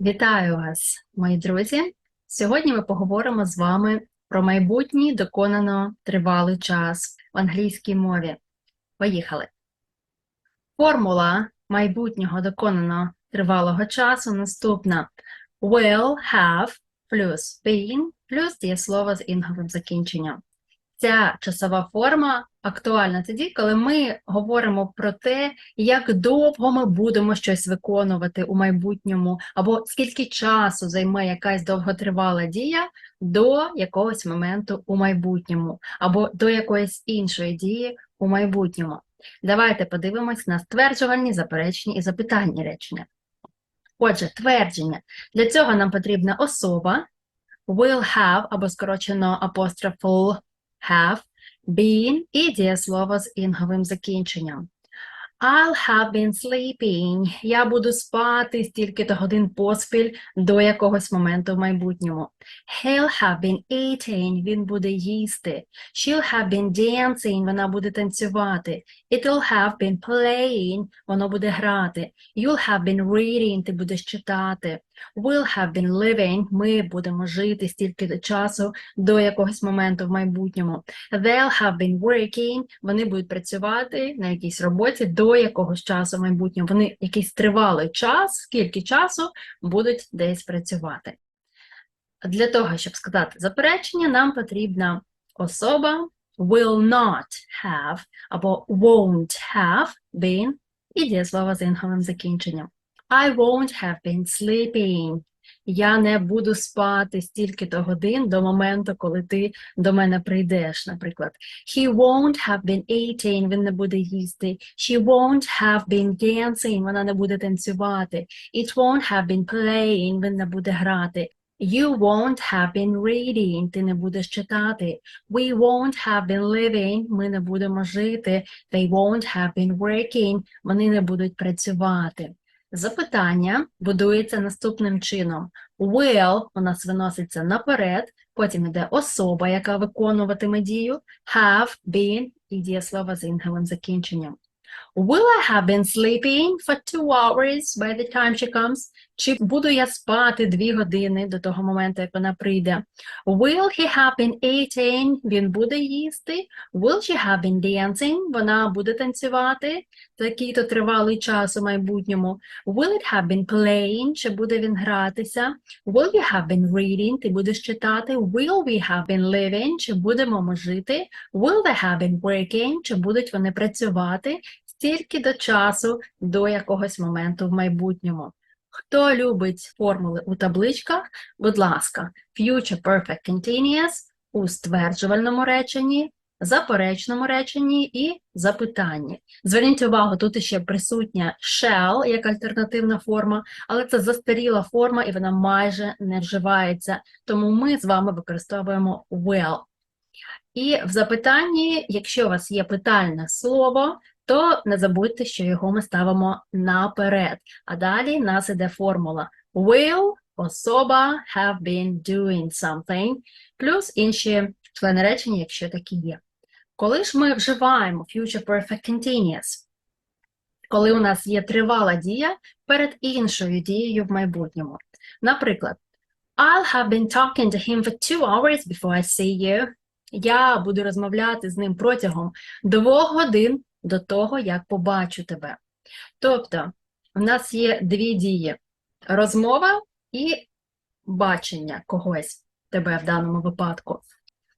Вітаю вас, мої друзі! Сьогодні ми поговоримо з вами про майбутній доконано тривалий час в англійській мові. Поїхали! Формула майбутнього доконано тривалого часу наступна: will have плюс been плюс дієслово з інговим закінченням. Ця часова форма актуальна тоді, коли ми говоримо про те, як довго ми будемо щось виконувати у майбутньому, або скільки часу займе якась довготривала дія до якогось моменту у майбутньому, або до якоїсь іншої дії у майбутньому. Давайте подивимось на стверджувальні, заперечні і запитальні речення. Отже, твердження. Для цього нам потрібна особа, will have або скорочено apostrophe have, been і дієслово з інговим закінченням. I'll have been sleeping. Я буду спати стільки-то годин поспіль до якогось моменту в майбутньому. He'll have been eating. Він буде їсти. She'll have been dancing. Вона буде танцювати. It'll have been playing. Воно буде грати. You'll have been reading. Ти будеш читати. We'll have been living. Ми будемо жити стільки часу до якогось моменту в майбутньому. They'll have been working. Вони будуть працювати на якійсь роботі до якогось часу в майбутньому. Вони якийсь тривалий час, скільки часу будуть десь працювати. Для того, щоб сказати заперечення, нам потрібна особа will not have або won't have been і дієслово з інговим закінченням. I won't have been sleeping. Я не буду спати стільки-то годин до моменту, коли ти до мене прийдеш, наприклад. He won't have been eating, він не буде їсти. She won't have been dancing, вона не буде танцювати. It won't have been playing, він не буде грати. You won't have been reading, ти не будеш читати. We won't have been living, ми не будемо жити. They won't have been working, вони не будуть працювати. Запитання будується наступним чином. Will у нас виноситься наперед, потім йде особа, яка виконуватиме дію, have, been і дієслово з інговим закінченням. Will I have been sleeping for two hours by the time she comes? Чи буду я спати дві години до того моменту, як вона прийде? Will he have been eating? Він буде їсти. Will she have been dancing? Вона буде танцювати такий-то тривалий час у майбутньому. Will it have been playing? Чи буде він гратися? Will you have been reading? Ти будеш читати. Will we have been living? Чи будемо ми жити? Will they have been working? Чи будуть вони працювати? Стільки до часу до якогось моменту в майбутньому. Хто любить формули у табличках, будь ласка, future perfect continuous у стверджувальному реченні, заперечному реченні і запитанні. Зверніть увагу, тут ще присутня shall як альтернативна форма, але це застаріла форма і вона майже не вживається, тому ми з вами використовуємо will. І в запитанні, якщо у вас є питальне слово, то не забудьте, що його ми ставимо наперед. А далі нас іде формула will, особа, have been doing something, плюс інші члени речення, якщо такі є. Коли ж ми вживаємо future perfect continuous, коли у нас є тривала дія перед іншою дією в майбутньому. Наприклад, I'll have been talking to him for two hours before I see you. Я буду розмовляти з ним протягом двох годин до того, як побачу тебе. Тобто, в нас є дві дії: розмова і бачення когось тебе в даному випадку.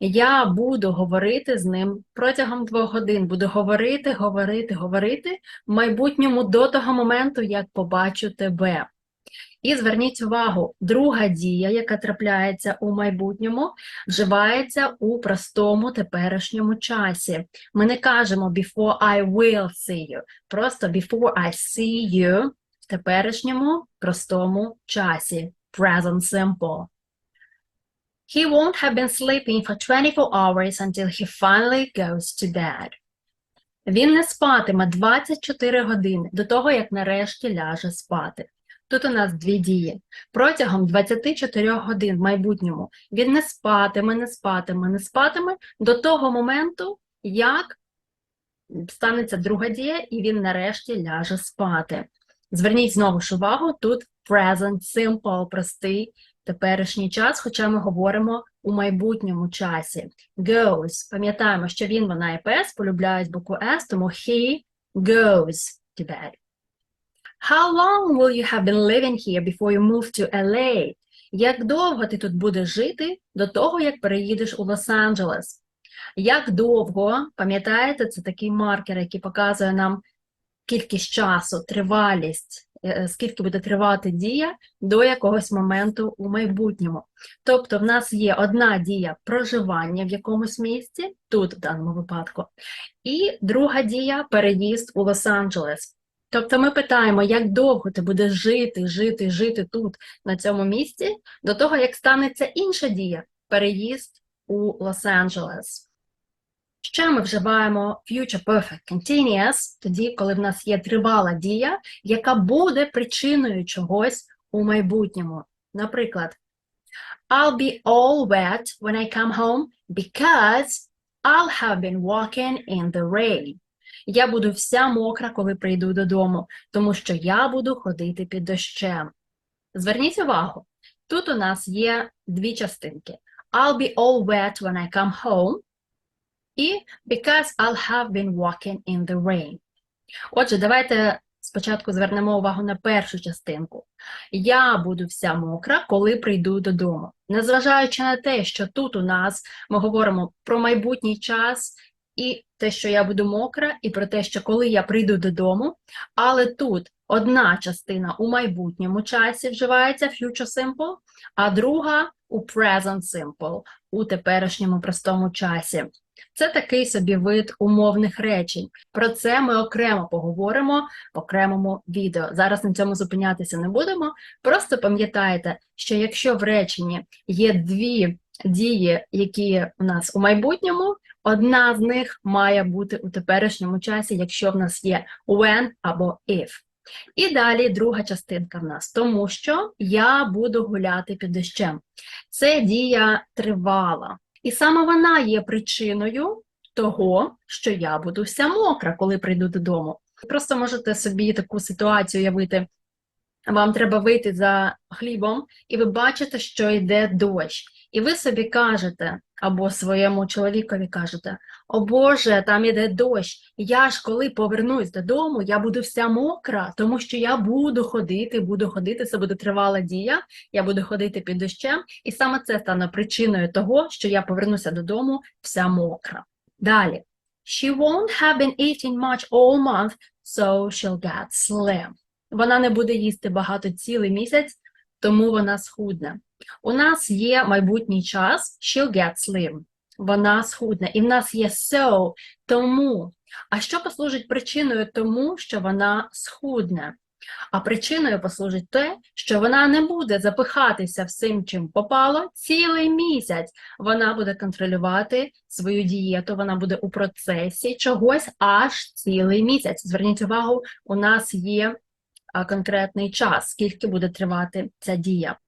Я буду говорити з ним протягом двох годин. Буду говорити, говорити, говорити в майбутньому до того моменту, як побачу тебе. І зверніть увагу, друга дія, яка трапляється у майбутньому, вживається у простому теперішньому часі. Ми не кажемо before I will see you, просто before I see you в теперішньому простому часі. Present simple. He won't have been sleeping for 24 hours until he finally goes to bed. Він не спатиме 24 години до того, як нарешті ляже спати. Тут у нас дві дії. Протягом 24 годин в майбутньому він не спатиме, не спатиме, не спатиме до того моменту, як станеться друга дія, і він нарешті ляже спати. Зверніть знову ж увагу, тут present simple, простий теперішній час, хоча ми говоримо у майбутньому часі. Goes. Пам'ятаємо, що він, вона і пес полюбляють букву S, тому he goes to bed. How long will you have been living here before you move to LA? Як довго ти тут будеш жити до того, як переїдеш у Лос-Анджелес? Як довго, пам'ятаєте, це такий маркер, який показує нам кількість часу, тривалість, е, скільки буде тривати дія до якогось моменту у майбутньому. Тобто в нас є одна дія проживання в якомусь місці, тут в даному випадку, і друга дія переїзд у Лос-Анджелес. Тобто ми питаємо, як довго ти будеш жити, жити, жити тут, на цьому місці, до того, як станеться інша дія переїзд у Лос-Анджелес. Ще ми вживаємо future perfect continuous, тоді, коли в нас є тривала дія, яка буде причиною чогось у майбутньому. Наприклад, I'll be all wet when I come home because I'll have been walking in the rain. Я буду вся мокра, коли прийду додому, тому що я буду ходити під дощем. Зверніть увагу, тут у нас є дві частинки. I'll be all wet when I come home і because I'll have been walking in the rain. Отже, давайте спочатку звернемо увагу на першу частинку. Я буду вся мокра, коли прийду додому. Незважаючи на те, що тут у нас ми говоримо про майбутній час і те, що я буду мокра, і про те, що коли я прийду додому, але тут одна частина у майбутньому часі вживається future simple, а друга у present simple, у теперішньому простому часі. Це такий собі вид умовних речень. Про це ми окремо поговоримо в окремому відео. Зараз на цьому зупинятися не будемо. Просто пам'ятайте, що якщо в реченні є дві дії, які у нас у майбутньому, одна з них має бути у теперішньому часі, якщо в нас є when або if. І далі друга частинка в нас, тому що я буду гуляти під дощем. Це дія тривала. І саме вона є причиною того, що я буду вся мокра, коли прийду додому. Просто можете собі таку ситуацію уявити. Вам треба вийти за хлібом, і ви бачите, що йде дощ. І ви собі кажете, або своєму чоловікові кажете: О Боже, там іде дощ. Я ж коли повернусь додому, я буду вся мокра, тому що я буду ходити, буду ходити, це буде тривала дія, я буду ходити під дощем, і саме це стане причиною того, що я повернуся додому вся мокра. Далі. She won't have been eating much all month, so she'll get slim. Вона не буде їсти багато цілий місяць, тому вона схудне. У нас є майбутній час, she'll get slim. Вона схудне. І в нас є so, тому. А що послужить причиною тому, що вона схудне? А причиною послужить те, що вона не буде запихатися всім, чим попало, цілий місяць. Вона буде контролювати свою дієту, вона буде у процесі чогось аж цілий місяць. Зверніть увагу, у нас є конкретний час, скільки буде тривати ця дія.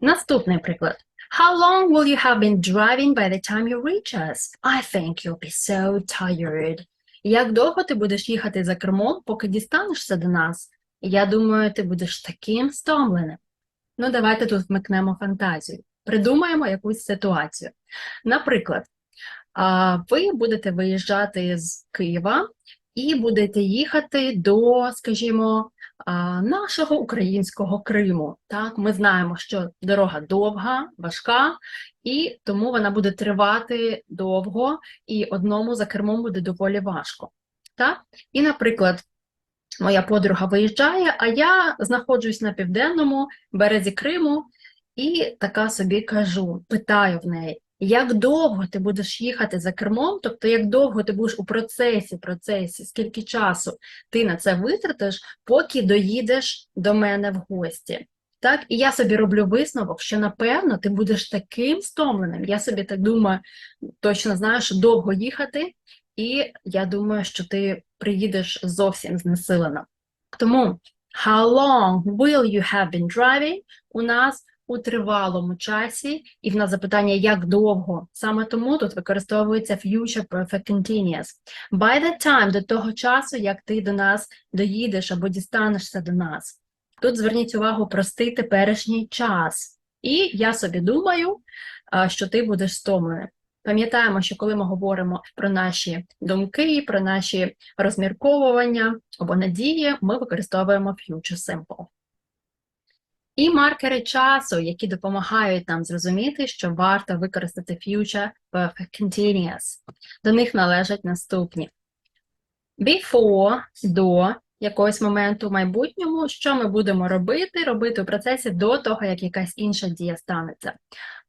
Наступний приклад. How long will you have been driving by the time you reach us? I think you'll be so tired. Як довго ти будеш їхати за кермом, поки дістанешся до нас? Я думаю, ти будеш таким стомленим. Ну, давайте тут вмикнемо фантазію. Придумаємо якусь ситуацію. Наприклад, ви будете виїжджати з Києва і будете їхати до, скажімо, нашого українського Криму. Так, ми знаємо, що дорога довга, важка, і тому вона буде тривати довго, і одному за кермом буде доволі важко. Так? І, наприклад, моя подруга виїжджає, а я знаходжусь на південному березі Криму і така собі кажу, питаю в неї. Як довго ти будеш їхати за кермом, тобто як довго ти будеш у процесі, процесі, скільки часу ти на це витратиш, поки доїдеш до мене в гості. Так, і я собі роблю висновок, що напевно ти будеш таким стомленим. Я собі так думаю, точно знаю, що довго їхати, і я думаю, що ти приїдеш зовсім знесилена. Тому how long will you have been driving у нас у тривалому часі, і в нас запитання, як довго. Саме тому тут використовується future perfect continuous. By the time, до того часу, як ти до нас доїдеш або дістанешся до нас. Тут зверніть увагу простий теперішній час. І я собі думаю, що ти будеш стомлений. Пам'ятаємо, що коли ми говоримо про наші думки, про наші розмірковування або надії, ми використовуємо future simple. І маркери часу, які допомагають нам зрозуміти, що варто використати future perfect continuous. До них належать наступні. Before, до якогось моменту в майбутньому, що ми будемо робити, робити у процесі до того, як якась інша дія станеться.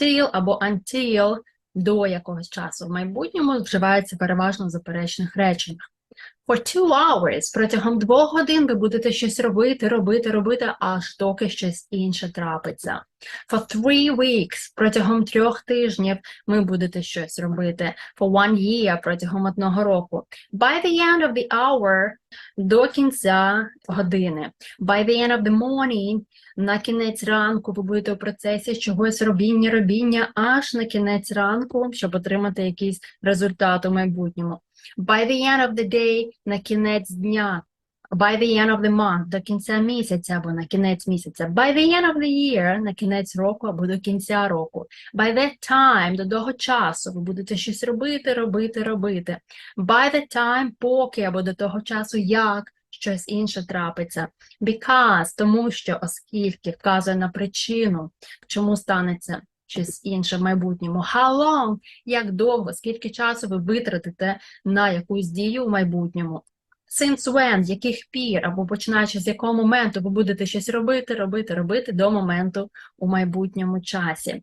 Till або until до якогось часу в майбутньому вживається переважно в заперечних реченнях. For two hours протягом двох годин ви будете щось робити, робити, робити, аж доки щось інше трапиться. For three weeks протягом трьох тижнів ви будете щось робити. For one year протягом одного року. By the end of the hour до кінця години. By the end of the morning на кінець ранку ви будете у процесі чогось робіння, робіння аж на кінець ранку, щоб отримати якийсь результат у майбутньому. By the end of the day на кінець дня. By the end of the month до кінця місяця або на кінець місяця. By the end of the year на кінець року або до кінця року. By that time до того часу ви будете щось робити, робити, робити. By the time поки або до того часу як щось інше трапиться. Because, тому що, оскільки вказує на причину, чому станеться щось інше в майбутньому. How long, як довго, скільки часу ви витратите на якусь дію в майбутньому. Since when, яких пір, або починаючи з якого моменту ви будете щось робити, робити, робити до моменту у майбутньому часі.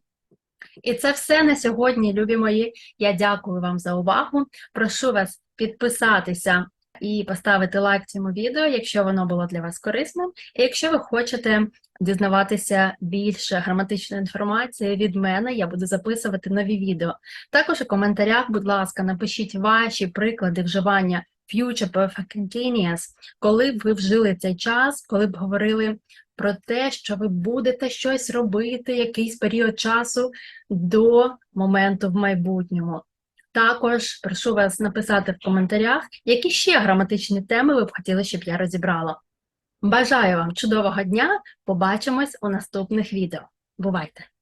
І це все на сьогодні, любі мої. Я дякую вам за увагу. Прошу вас підписатися і поставити лайк цьому відео, якщо воно було для вас корисним. І якщо ви хочете дізнаватися більше граматичної інформації від мене, я буду записувати нові відео. Також у коментарях, будь ласка, напишіть ваші приклади вживання future perfect continuous, коли б ви вжили цей час, коли б говорили про те, що ви будете щось робити якийсь період часу до моменту в майбутньому. Також прошу вас написати в коментарях, які ще граматичні теми ви б хотіли, щоб я розібрала. Бажаю вам чудового дня! Побачимось у наступних відео. Бувайте!